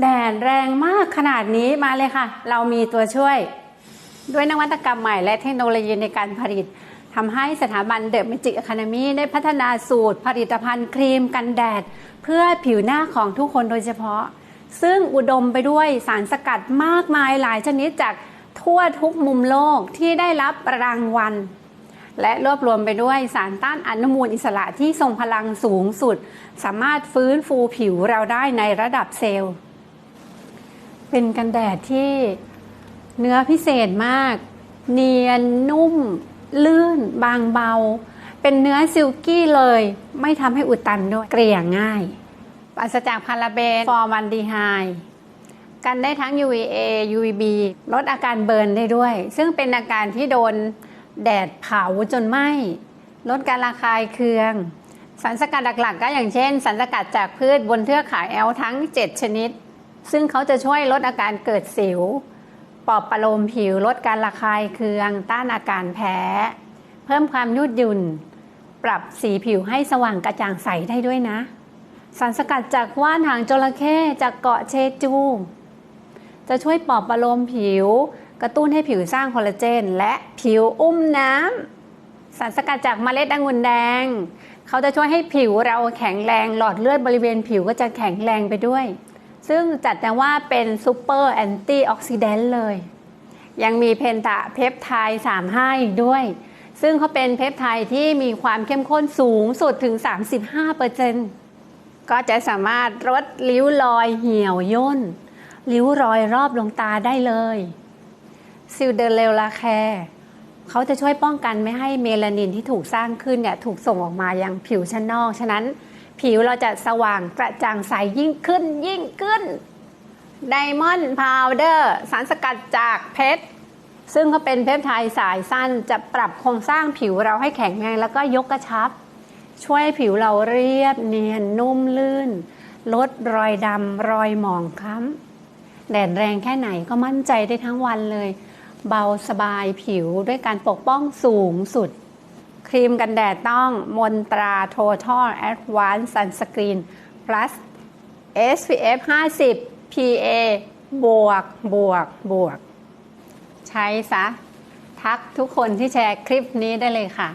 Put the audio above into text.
แดดแรงมากขนาดนี้มาเลยค่ะ เรามีตัวช่วย ด้วยนวัตกรรมใหม่และเทคโนโลยีในการผลิตทำให้สถาบันเดอะมิจิค a นมีได้พัฒนาสูตรผลิตภัณฑ์ครีมกันแดด เพื่อผิวหน้าของทุกคนโดยเฉพาะ ซึ่งอุดมไปด้วยสารสกัดมากมายหลายชนิดจากทั่วทุกมุมโลกที่ได้รับรางวัล และรวบรวมไปด้วยสารต้านอนุมูลอิสระที่ทรงพลังสูงสุด สามารถฟื้นฟูผิวเราได้ในระดับเซลล์ เป็นกันแดดที่เนื้อพิเศษมาก เนียนนุ่ม ลื่น บางเบา เป็นเนื้อซิลกี้เลย ไม่ทำให้อุดตันด้วย เกลี่ยง่ายปราศจากพาราเบนฟอร์มันดีไฮด์กันได้ทั้ง UVA UVB ลดอาการเบิร์นได้ด้วย ซึ่งเป็นอาการที่โดนแดดเผาจนไหม้ลดการระคายเคือง สารสกัดหลักๆ ก็อย่างเช่น สารสกัดจากพืชบนเทือกเขาแอลทั้ง 7 ชนิด ซึ่งเขาจะช่วยลดอาการเกิดสิว ปลอบประโลมผิวลดการระคายเคือง ต้านอาการแพ้ เพิ่มความยืดหยุ่น ปรับสีผิวให้สว่างกระจ่างใสได้ด้วยนะ สารสกัดจากว่านหางจระเข้จากเกาะเชจู จะช่วยปลอบประโลมผิว กระตุ้นให้ผิวสร้างคอลลาเจน และผิวอุ้มน้ำสารสกัดจากเมล็ดองุ่นแดง เขาจะช่วยให้ผิวเราแข็งแรงหลอดเลือดบริเวณผิวก็จะแข็งแรงไปด้วย ซึ่งจัดแต่ว่าเป็นซูเปอร์แอนตี้ออกซิแดนต์เลย ยังมีเพนตาเพปไทด์35อีกด้วย ซึ่งเขาเป็นเพปไทด์ที่มีความเข้มข้นสูงสุดถึง 35%ก็จะสามารถลดริ้วรอยเหี่ยวย่น ริ้วรอยรอบดวงตาได้เลยซิลเดเลลาแคร์เขาจะช่วยป้องกันไม่ให้เมลานินที่ถูกสร้างขึ้นเนี่ยถูกส่งออกมายังผิวชั้นนอก ฉะนั้น ผิวเราจะสว่างกระจ่างใสยิ่งขึ้นยิ่งขึ้นไดมอนด์พาวเดอร์สารสกัดจากเพชร ซึ่งเขาเป็นเพปไทด์สายสั้นจะปรับโครงสร้างผิวเราให้แข็งแรงแล้วก็ยกกระชับ ช่วยให้ผิวเราเรียบเนียนนุ่มลื่น ลดรอยดำรอยหมองคล้ำแดดแรงแค่ไหนก็มั่นใจได้ทั้งวันเลย เบาสบายผิวด้วยการปกป้องสูงสุด ครีมกันแดดต้องมนตรา Total Advanced Sunscreen Plus SPF 50 PA บวกบวกบวก ใช้ซะ ทักทุกคนที่แชร์คลิปนี้ได้เลยค่ะ